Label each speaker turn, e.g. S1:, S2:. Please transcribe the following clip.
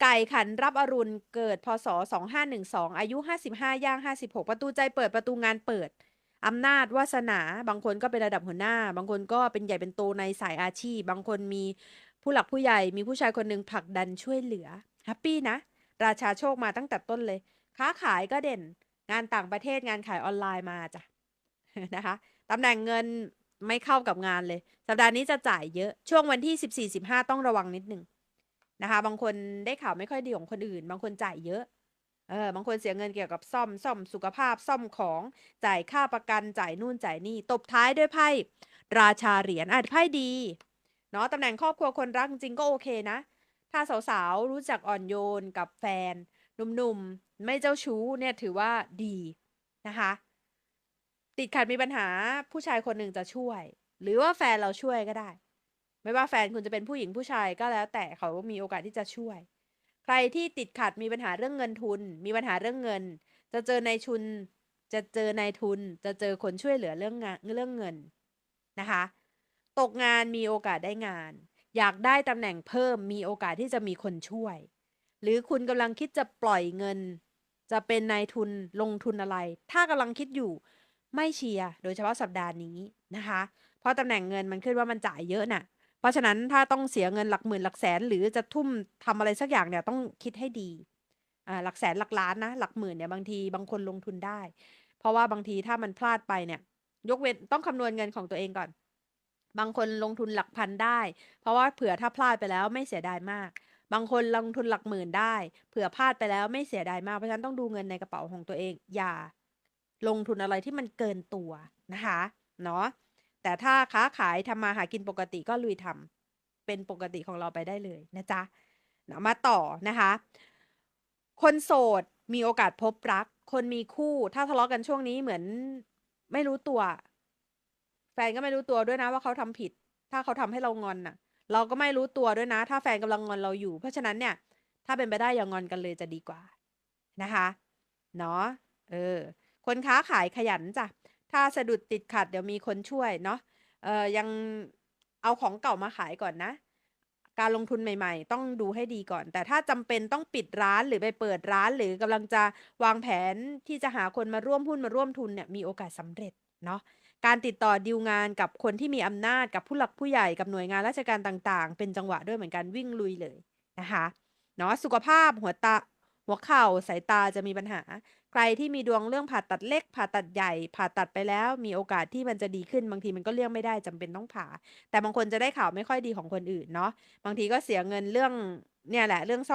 S1: ไก่ขันรับอรุณเกิดพศ 2512 อายุ 55 ย่าง 56 ประตูใจเปิดประตูงานเปิด อำนาจวาสนา บางคนก็เป็นระดับหัวหน้า บางคนก็เป็นใหญ่เป็นโตในสายอาชีพ บางคนมีผู้หลักผู้ใหญ่ มีผู้ชายคนหนึ่งผลักดันช่วยเหลือ แฮปปี้นะ ราชาโชคมาตั้งแต่ต้นเลย ค้าขายก็เด่น งานต่างประเทศงานขายออนไลน์มาจ้ะนะคะตำแหน่งเงินไม่เข้ากับงานเลย สัปดาห์นี้จะจ่ายเยอะ ช่วงวันที่ 14 15 ต้องระวังนิดหนึ่ง นะคะ บางคนได้ข่าวไม่ค่อยดีของคนอื่น บางคนจ่ายเยอะ เออ บางคนเสียเงินเกี่ยวกับซ่อม ซ่อมสุขภาพ ซ่อมของ จ่ายค่าประกัน จ่ายนู่นจ่ายนี่ ตบท้ายด้วยไพ่ ราชาเหรียญอะไพ่ดี เนาะตำแหน่งครอบครัวคนรักจริงก็โอเคนะ ถ้าสาวๆ รู้จักอ่อนโยนกับแฟน หนุ่มๆ ไม่เจ้าชู้เนี่ยถือว่าดีนะคะ ติดขัดมีปัญหาผู้ชายคนหนึ่งจะช่วย หรือว่าแฟนเราช่วยก็ได้ ไม่ว่าแฟนคุณจะเป็นผู้หญิงผู้ชายก็แล้ว แต่เขามีโอกาสที่จะช่วย ใครที่ติดขัดมีปัญหาเรื่องเงินทุน มีปัญหาเรื่องเงิน จะเจอในายทุน จะเจอในทุน จะเจอคนช่วยเหลือเรื่องงานเรื่องเงินนะคะ ตกงานมีโอกาสได้งาน อยากได้ตำแหน่งเพิ่มมีโอกาสที่จะมีคนช่วย หรือคุณกำลังคิดจะปล่อยเงิน จะเป็นนายทุนลงทุนอะไร ถ้ากำลังคิดอยู่ไม่เชียร์โดยเฉพาะสัปดาห์นี้นะคะ เพราะตำแหน่งเงินมันขึ้นว่ามันจ่ายเยอะน่ะ ราะฉะนั้นถ้าต้องเสียเงินหลักหมื่นหลักแสน หรือจะทุ่มทำอะไรสักอย่างเนี่ยต้องคิดให้ดีอ่าหลักแสนหลักล้านนะหลักหมื่นเนี่ยบางทีบางคนลงทุนได้ เพราะว่าบางทีถ้ามันพลาดไปเนี่ย ยกเว้นต้องคำนวณเงินของตัวเองก่อน บางคนลงทุนหลักพันได้ เพราะว่าเผื่อถ้าพลาดไปแล้วไม่เสียดายมาก บางคนลงทุนหลักหมื่นได้เผื่อพลาดไปแล้วไม่เสียดายมากเพราะฉะนั้นต้องดูเงินในกระเป๋าของตัวเองอย่าลงทุนอะไรที่มันเกินตัวนะคะ เนาะ แต่ถ้าค้าขายทำมาหากินปกติก็ลุยทำเป็นปกติของเราไปได้เลยนะจ๊ะเนาะมาต่อนะคะ คนโสดมีโอกาสพบรัก คนมีคู่ถ้าทะเลาะกันช่วงนี้เหมือนไม่รู้ตัว แฟนก็ไม่รู้ตัวด้วยนะว่าเขาทำผิด ถ้าเขาทำให้เรางอนน่ะ เราก็ไม่รู้ตัวด้วยนะ ถ้าแฟนกำลังงอนเราอยู่ เพราะฉะนั้นเนี่ย ถ้าเป็นไปได้อย่างอนกันเลยจะดีกว่านะคะ เนาะเออ คนค้าขายขยันจ้ะ ถ้าสะดุดติดขัดเดี๋ยวมีคนช่วยเนาะเออยังเอาของเก่ามาขายก่อนนะ การลงทุนใหม่ ๆ ต้องดูให้ดีก่อน แต่ถ้าจำเป็นต้องปิดร้านหรือไปเปิดร้าน หรือกำลังจะวางแผนที่จะหาคนมาร่วมหุ้นมาร่วมทุนเนี่ยมีโอกาสสำเร็จเนาะการติดต่อดีลงานกับคนที่มีอำนาจกับผู้หลักผู้ใหญ่กับหน่วยงานราชการต่างๆ เป็นจังหวะด้วยเหมือนกันวิ่งลุยเลยนะคะเนาะสุขภาพหัวตา หัวเข่าสายตาจะมีปัญหา ใครที่มีดวงเรื่องผ่าตัดเล็ก ผ่าตัดใหญ่ ผ่าตัดไปแล้ว มีโอกาสที่มันจะดีขึ้น บางทีมันก็เลี่ยงไม่ได้จำเป็นต้องผ่า แต่บางคนจะได้ข่าวไม่ค่อยดีของคนอื่นเนาะ บางทีก็เสียเงินเรื่องเนี่ยแหละเรื่องซ่อม